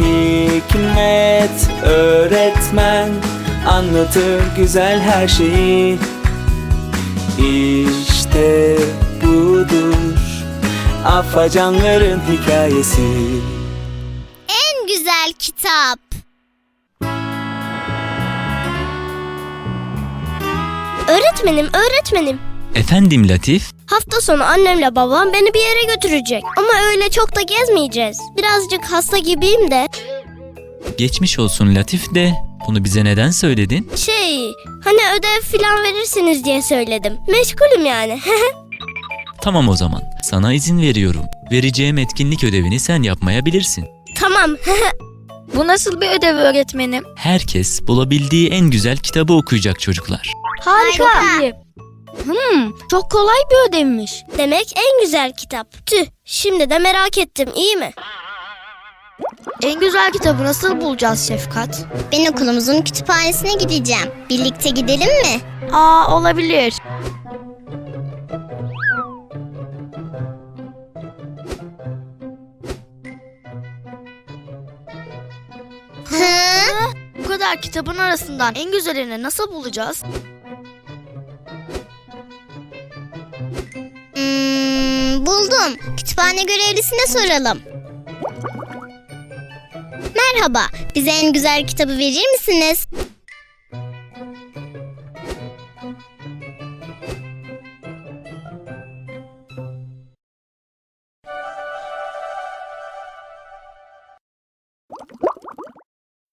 Hikmet öğretmen anlatır güzel her şeyi İşte budur afacanların hikayesi En güzel kitap. Öğretmenim, öğretmenim. Efendim Latif? Hafta sonu annemle babam beni bir yere götürecek. Ama öyle çok da gezmeyeceğiz. Birazcık hasta gibiyim de. Geçmiş olsun Latif de bunu bize neden söyledin? Şey, hani ödev filan verirsiniz diye söyledim. Meşgulüm yani. Tamam o zaman. Sana izin veriyorum. Vereceğim etkinlik ödevini sen yapmayabilirsin. tamam. Bu nasıl bir ödev öğretmenim? Herkes bulabildiği en güzel kitabı okuyacak çocuklar. Harika. Hmm, çok kolay bir ödevmiş. Demek en güzel kitap. Tüh, şimdi de merak ettim, iyi mi? En güzel kitabı nasıl bulacağız Şefkat? Ben okulumuzun kütüphanesine gideceğim. Birlikte gidelim mi? Aa olabilir. Hı? Bu kadar kitabın arasından en güzelini nasıl bulacağız? Buldum. Kütüphane görevlisine soralım. Merhaba. Bize en güzel kitabı verir misiniz?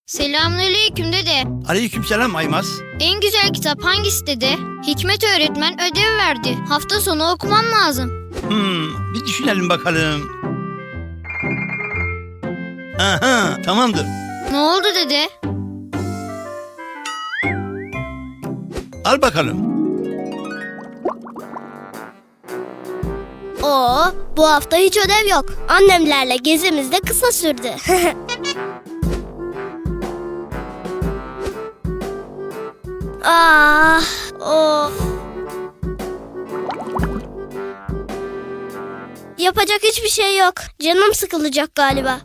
Selamünaleyküm dede. Aleykümselam Aymaz. En güzel kitap hangisi dede? Hikmet öğretmen ödev verdi. Hafta sonu okumam lazım. Hmm, bir düşünelim bakalım. Aha, tamamdır. Ne oldu dede? Al bakalım. Oo, bu hafta hiç ödev yok. Annemlerle gezimiz de kısa sürdü. ah, of. Yapacak hiçbir şey yok. Canım sıkılacak galiba.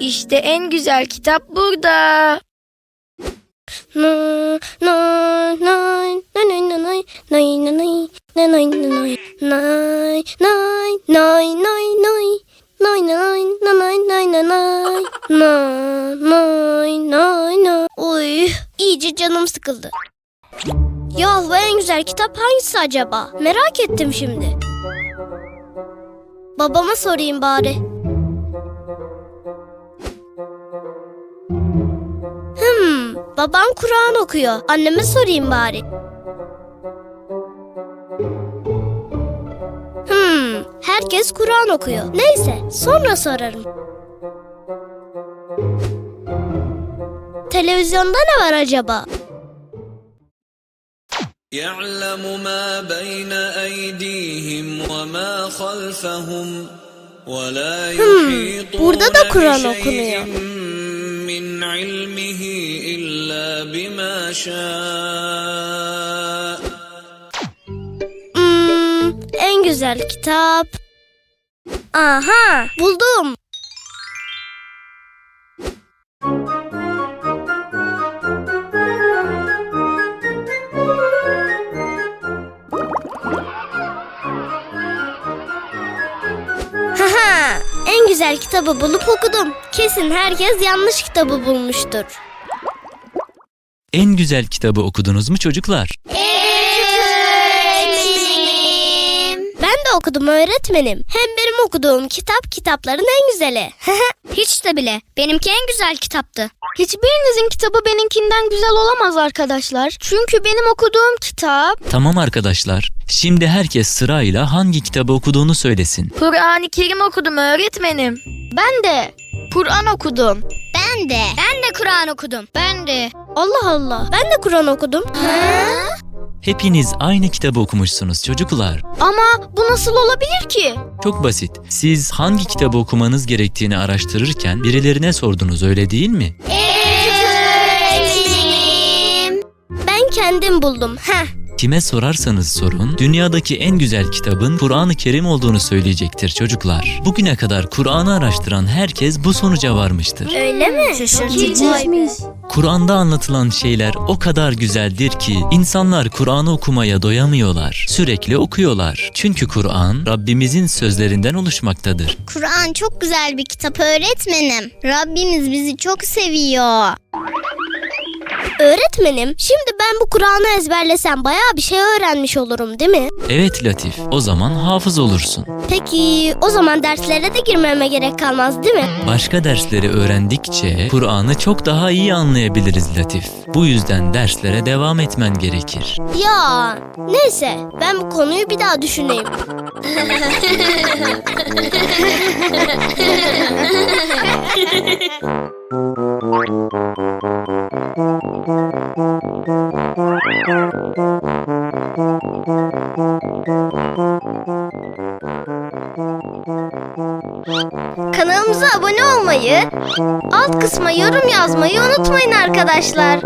İşte en güzel kitap burada. Nay nay nay nay. Uy iyice canım sıkıldı. Yahu en güzel kitap hangisi acaba? Merak ettim şimdi. Babama sorayım bari. Hmm, babam Kur'an okuyor. Anneme sorayım bari. Hmm, herkes Kur'an okuyor. Neyse, sonra sorarım. Televizyonda ne var acaba? يعلم ما بين أيديهم وما خلفهم ولا يحيطون burada da Kur'an بشيء okunuyor. من علمه إلا بما شاء Hmm, en güzel kitap. Aha, buldum. Güzel kitabı bulup okudum. Kesin herkes yanlış kitabı bulmuştur. En güzel kitabı okudunuz mu çocuklar? Evet öğretmenim. Ben de okudum öğretmenim. Hem benim Benim okuduğum kitap kitapların en güzeli. Hiç de bile. Benimki en güzel kitaptı. Hiçbirinizin kitabı benimkinden güzel olamaz arkadaşlar. Çünkü benim okuduğum kitap Tamam arkadaşlar. Şimdi herkes sırayla hangi kitabı okuduğunu söylesin. Kur'an-ı Kerim okudum öğretmenim. Ben de Kur'an okudum. Ben de. Ben de Kur'an okudum. Ben de. Allah Allah. Ben de Kur'an okudum. Hepiniz aynı kitabı okumuşsunuz çocuklar. Ama bu nasıl olabilir ki? Çok basit. Siz hangi kitabı okumanız gerektiğini araştırırken birilerine sordunuz öyle değil mi? Ben kendim buldum. Heh. Kime sorarsanız sorun, dünyadaki en güzel kitabın Kur'an-ı Kerim olduğunu söyleyecektir çocuklar. Bugüne kadar Kur'an'ı araştıran herkes bu sonuca varmıştır. Öyle mi? Şaşırtıcıymış. Kur'an'da anlatılan şeyler o kadar güzeldir ki insanlar Kur'an'ı okumaya doyamıyorlar. Sürekli okuyorlar. Çünkü Kur'an Rabbimizin sözlerinden oluşmaktadır. Kur'an çok güzel bir kitap öğretmenim. Rabbimiz bizi çok seviyor. Öğretmenim, şimdi ben bu Kur'an'ı ezberlesem bayağı bir şey öğrenmiş olurum değil mi? Evet Latif, o zaman hafız olursun. Peki o zaman derslere de girmeme gerek kalmaz değil mi? Başka dersleri öğrendikçe Kur'an'ı çok daha iyi anlayabiliriz Latif. Bu yüzden derslere devam etmen gerekir. Ya neyse ben bu konuyu bir daha düşüneyim. Kanalımıza abone olmayı, alt kısma yorum yazmayı unutmayın arkadaşlar.